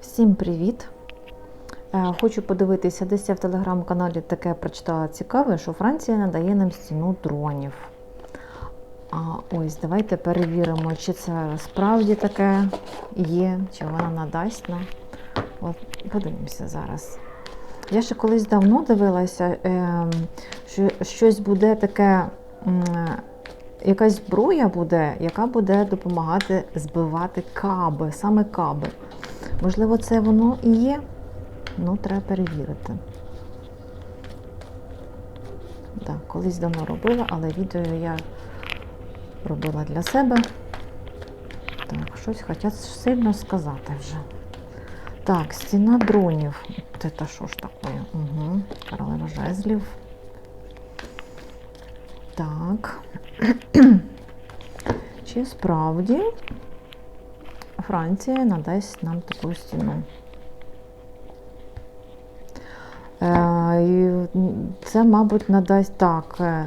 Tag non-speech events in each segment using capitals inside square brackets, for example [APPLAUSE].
Всім привіт! Е, Хочу подивитися, десь я в телеграм-каналі таке прочитала цікаве, що Франція надає нам стіну дронів. А ось давайте перевіримо, чи це справді таке є, чи вона надасть нам. От, подивимося зараз. Я ще колись давно дивилася, ем, що щось буде таке, якась зброя буде, яка буде допомагати збивати каби, саме каби. Можливо, це воно і є. Ну, треба перевірити. Так, колись давно робила, але відео я робила для себе. Так, щось хотять сильно сказати вже. Так, стіна дронів. Це що ж таке? Угу. Королева жезлів. Так. [CLEARS THROAT] Чи справді Франція надасть нам таку стіну? Е, Це, мабуть, надасть так. е,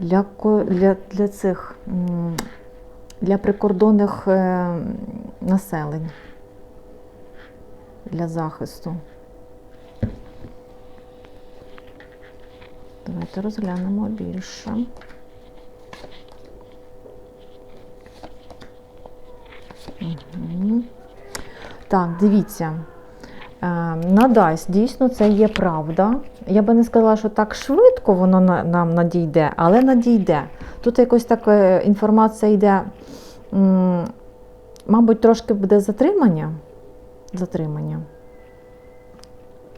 Для, для, для цих для прикордонних е, населень для захисту. Давайте розглянемо більше. Так, дивіться. Е, Надасть, дійсно, це є правда. Я би не сказала, що так швидко воно нам надійде, але надійде. Тут якось так е, інформація йде, мабуть, трошки буде затримання. Затримання.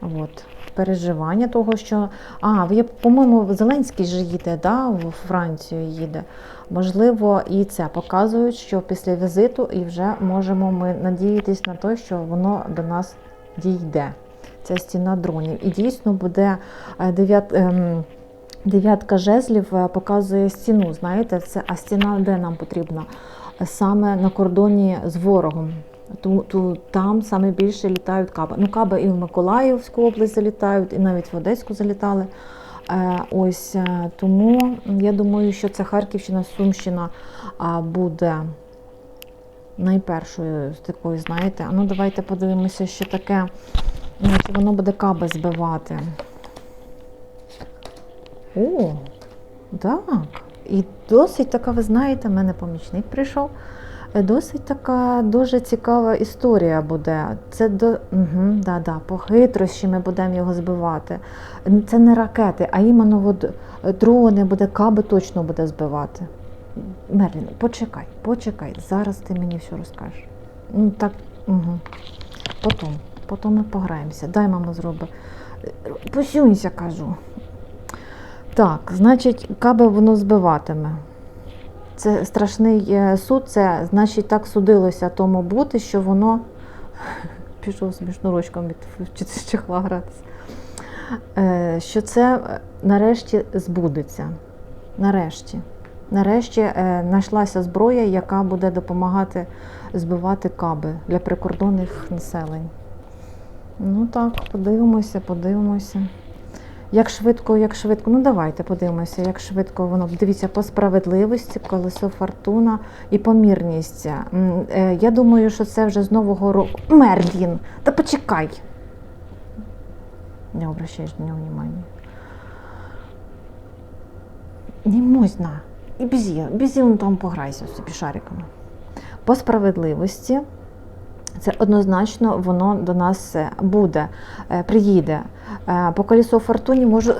От. Переживання того, що. А, ви, по-моєму, Зеленський же їде, да, в Францію їде. Можливо, і це показують, що після візиту і вже можемо ми надіятись на те, що воно до нас дійде. Ця стіна дронів. І дійсно буде е, дев'ят, ем, дев'ятка жезлів е, показує стіну. Знаєте, це, а стіна де нам потрібна? Саме на кордоні з ворогом. Ту, ту, там саме більше літають каби. Ну, каби і в Миколаївську область залітають, і навіть в Одеську залітали. Е, ось е, тому я думаю, що це Харківщина, Сумщина буде найпершою з такою, знаєте. А ну давайте подивимося, що таке. Ну, чи воно буде каби збивати. О, так. І досить така, ви знаєте, в мене помічник прийшов. Е, Досить така дуже цікава історія буде. Це до угу, да, да, по хитрощі ми будемо його збивати. Це не ракети, а іменно от е, дрони буде, каби точно буде збивати. Мерлін, почекай, почекай. Зараз ти мені все розкажеш. Ну так, угу. Потім, потім ми пограємося. Дай мама зробить. Посюнься, кажу. Так, значить, каби воно збиватиме. Це страшний е, суд, це значить так судилося тому бути, що воно [LAUGHS] пішов з шнурочком від чехла гратися. Е, Що це е, нарешті збудеться. Нарешті. Нарешті знайшлася зброя, яка буде допомагати збивати каби для прикордонних населень. Ну так, подивимося, подивимося. Як швидко, як швидко, ну давайте подивимося, як швидко воно. Дивіться, по справедливості, колесо фортуна і помірність. Е, Я думаю, що це вже з нового року. Мерлін, та почекай. Не обращаєш на нього внимання. Не можна. І бізі, бізі ну, там пограйся собі шариками. По справедливості це однозначно воно до нас е, буде, е, приїде. Е, По колісу фортуні можу.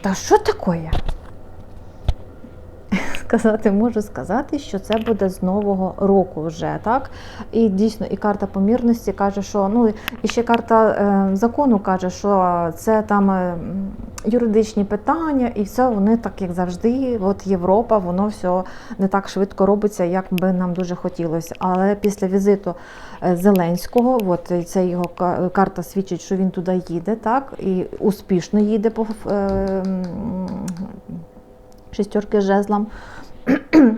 Та що таке? Сказати, можу сказати, що це буде з нового року вже, так? І дійсно, і карта помірності каже, що ну і ще карта е, закону каже, що це там е, юридичні питання, і все вони так, як завжди. От Європа, воно все не так швидко робиться, як би нам дуже хотілося. Але після візиту е, Зеленського, от це його карта свідчить, що він туди їде, так, і успішно їде по е, м, шестерки жезлам. [CLEARS THROAT]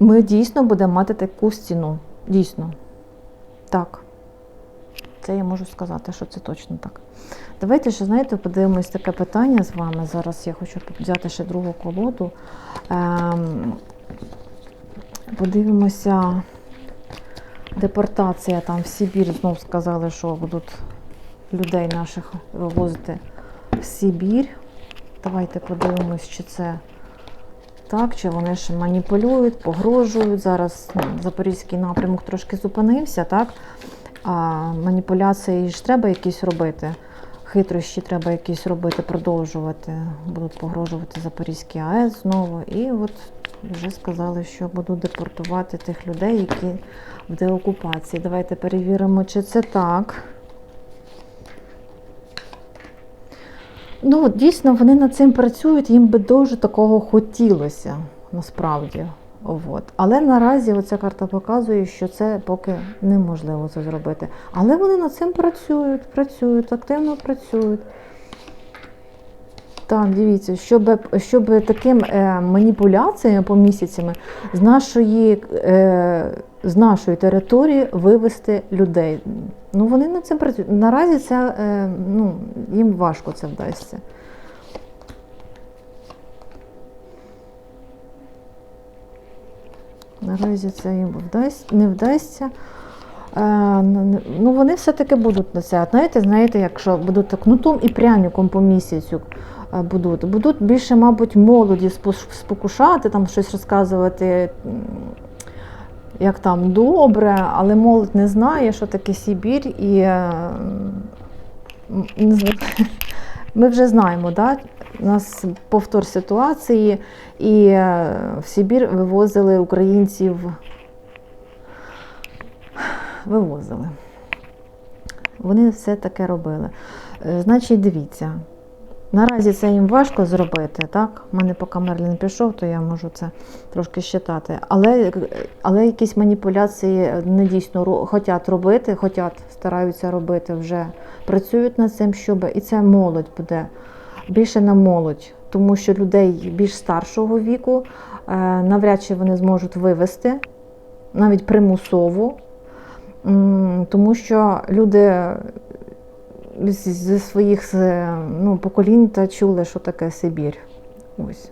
Ми дійсно будемо мати таку стіну. Дійсно. Так. Це я можу сказати, що це точно так. Давайте ще, знаєте, подивимось таке питання з вами. Зараз я хочу взяти ще другу колоду. Ем, подивимося. депортація там в Сибір. Знов сказали, що будуть людей наших вивозити в Сибір. Давайте подивимось, чи це так, чи вони ще маніпулюють, погрожують. Зараз ну, запорізький напрямок трошки зупинився, так? А маніпуляції ж треба якісь робити. Хитрощі треба якісь робити, продовжувати. Будуть погрожувати Запорізький АЕС знову. І от вже сказали, що будуть депортувати тих людей, які в деокупації. Давайте перевіримо, чи це так. Ну, дійсно, вони над цим працюють, їм би дуже такого хотілося, насправді. От. Але наразі оця карта показує, що це поки неможливо це зробити. Але вони над цим працюють, працюють, активно працюють. Так, дивіться, щоб, щоб таким е, маніпуляціями по місяцями з нашої, е, з нашої території вивести людей. Ну, вони над цим працюють. Наразі це, е, ну, їм важко це вдасться. Наразі це їм вдасть, не вдасться. Е, ну, вони все-таки будуть на це. Знаєте, знаєте, якщо будуть кнутом і пряником по місяцю будуть, будуть більше, мабуть, молоді спокушати, там щось розказувати, як там добре, але молодь не знає, що таке Сибір, і е, [LAUGHS] ми вже знаємо, да? у нас повтор ситуації, і е, в Сибір вивозили українців вивозили. Вони все таке робили. Е, Значить, дивіться, наразі це їм важко зробити, так? У мене поки Мерлін пішов, то я можу це трошки считати. Але, але якісь маніпуляції не дійсно хотять робити, хотять, стараються робити вже, працюють над цим, щоб і це молодь буде більше на молодь, тому що людей більш старшого віку е, навряд чи вони зможуть вивести, навіть примусово. Тому що люди зі своїх ну, поколінь та чули, що таке Сибір. Ось.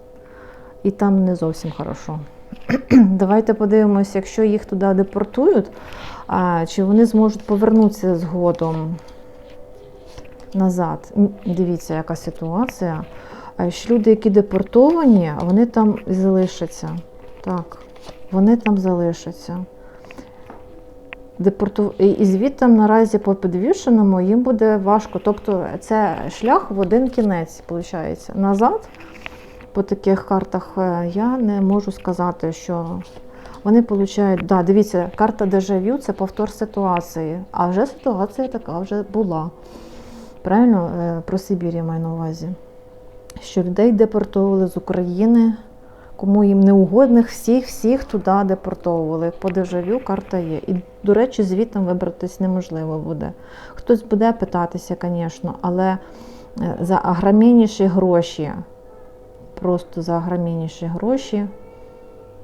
І там не зовсім хорошо. [CLEARS THROAT] Давайте подивимося, якщо їх туди депортують, а, чи вони зможуть повернутися згодом назад. Дивіться, яка ситуація. Що люди, які депортовані, вони там залишаться. Так, вони там залишаться. Депорту... І звідти наразі по підвішеному їм буде важко. Тобто це шлях в один кінець, виходить. Назад по таких картах е, я не можу сказати, що вони получають. Да, дивіться, карта дежавю це повтор ситуації. А вже ситуація така вже була. Правильно, Е, про Сибір я маю на увазі. Що людей депортовували з України, кому їм не угодних, всіх, всіх туди депортовували. По дежавю карта є. І, до речі, звідти вибратись неможливо буде. Хтось буде питатися, звісно, але е, за агромініші гроші, просто за агромініші гроші,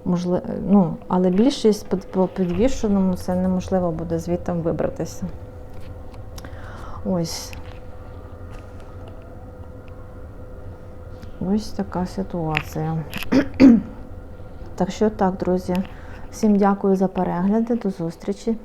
можливо, ну, але більшість по- підвішеному це неможливо буде звідти вибратися. Ось. Ось така ситуація. так що так, друзі. Всім дякую за перегляди. До зустрічі.